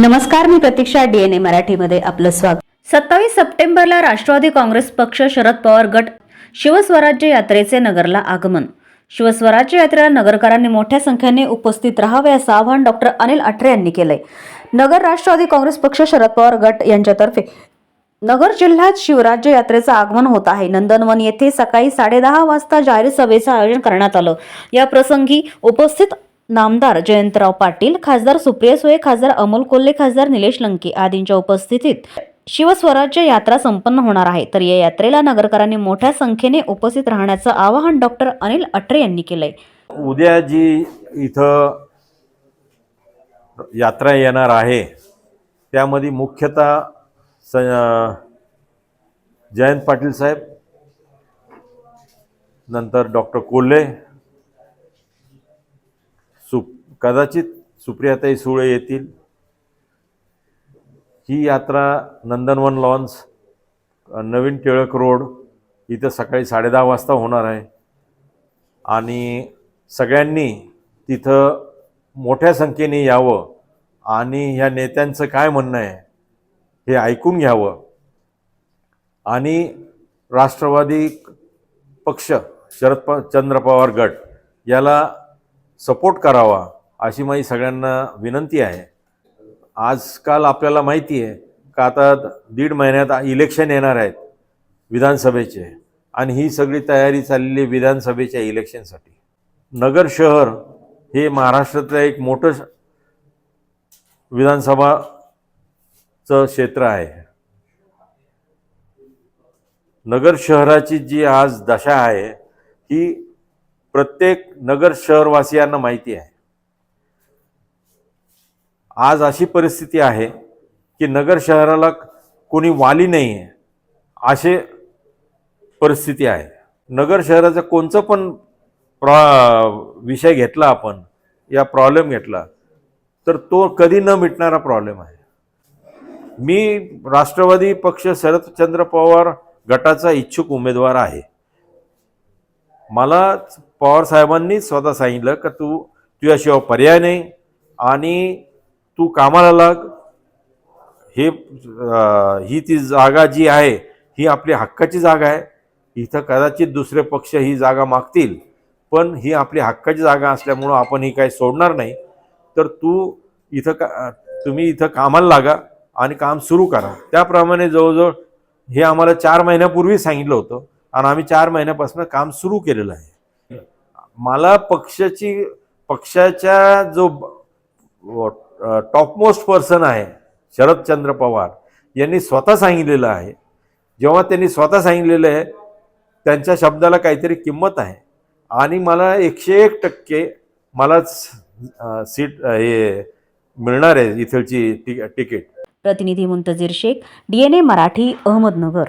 नमस्कार मी प्रतीक्षा डीएनए मराठीमध्ये आपलं स्वागत. सत्तावीस सप्टेंबरला राष्ट्रवादी काँग्रेस पक्ष शरद पवार गट शिवस्वराज्य यात्रेचे नगरला आगमन. शिवस्वराज्य यात्रेला नगरकरांनी मोठ्या संख्येने उपस्थित राहावे असं आवाहन डॉक्टर अनिल अठरे यांनी केलंय. नगर राष्ट्रवादी काँग्रेस पक्ष शरद पवार गट यांच्यातर्फे नगर जिल्ह्यात शिवराज्य यात्रेचं आगमन होत आहे. नंदनवन येथे सकाळी साडेदहा वाजता जाहीर सभेचं आयोजन करण्यात आलं. या प्रसंगी उपस्थित नामदार जयंतराव पाटील खासदार सुप्रिया सुळे खासदार अमोल कोल्हे खासदार निलेश लंके आदींच्या उपस्थितीत शिवस्वराज्य यात्रा संपन्न होणार आहे. तर या यात्रेला नगरकरांनी मोठ्या संख्येने उपस्थित राहण्याचं आवाहन डॉक्टर अनिल अठरे यांनी केलंय. उद्या जी इथं यात्रा येणार आहे त्यामध्ये मुख्यतः स जयंत पाटील साहेब नंतर डॉक्टर कोल्हे कदाचित सुप्रियाताई सुळे येतील. ही यात्रा नंदनवन लॉन्स नवीन टिळक रोड इथं सकाळी साडेदहा वाजता होणार आहे. आणि सगळ्यांनी तिथं मोठ्या संख्येने यावं आणि ह्या नेत्यांचं काय म्हणणं आहे हे ऐकून घ्यावं. आणि राष्ट्रवादी पक्ष शरद प चंद्र पवार गट याला सपोर्ट करावा. अशी माझी सगळ्यांना विनंती आहे. आजकाल आपल्याला माहिती आहे का आता दीड महिन्यात इलेक्शन येणार आहेत विधानसभेचे आणि ही सगळी तयारी चाललेली आहे विधानसभेच्या इलेक्शनसाठी नगर शहर हे महाराष्ट्रातलं एक मोठं विधानसभाचं क्षेत्र आहे. नगर शहराची जी आज दशा आहे ही प्रत्येक नगर शहरवासियांना माहिती आहे. आज अशी परिस्थिती आहे की नगर शहराला कोणी वाली नाही आहे असे परिस्थिती आहे. नगर शहराचं कोणचं पण प्रॉ विषय घेतला आपण या प्रॉब्लेम घेतला तर तो कधी न मिटणारा प्रॉब्लेम आहे. मी राष्ट्रवादी पक्ष शरदचंद्र पवार गटाचा इच्छुक उमेदवार आहे. मला पवार साहेबांनी स्वतः सांगितलं का तू तुझ्याशिवाय पर्याय नाही आणि तू कामाला लाग. हे ही ती जागा जी आहे ही आपली हक्काची जागा आहे. इथं कदाचित दुसरे पक्ष ही जागा मागतील पण ही आपली हक्काची जागा असल्यामुळं आपण ही काही सोडणार नाही. तर तू इथं का तुम्ही इथं कामाला लागा आणि काम सुरू करा. त्याप्रमाणे जवळजवळ हे आम्हाला चार महिन्यापूर्वी सांगितलं होतं आणि आम्ही चार महिन्यापासून काम सुरू केलेलं आहे. मला पक्षाची पक्षाच्या जो टॉपमोस्ट पर्सन आहे शरदचंद्र पवार. यांनी स्वतः सांगितलेलं आहे. जेव्हा त्यांनी स्वतः सांगितलेलं आहे त्यांच्या शब्दाला काहीतरी किंमत आहे. आणि मला एकशे एक टक्के मलाच सीट हे मिळणार आहे इथलची ति- तिकीट. प्रतिनिधी मुंतजीर शेख डीएनए मराठी अहमदनगर.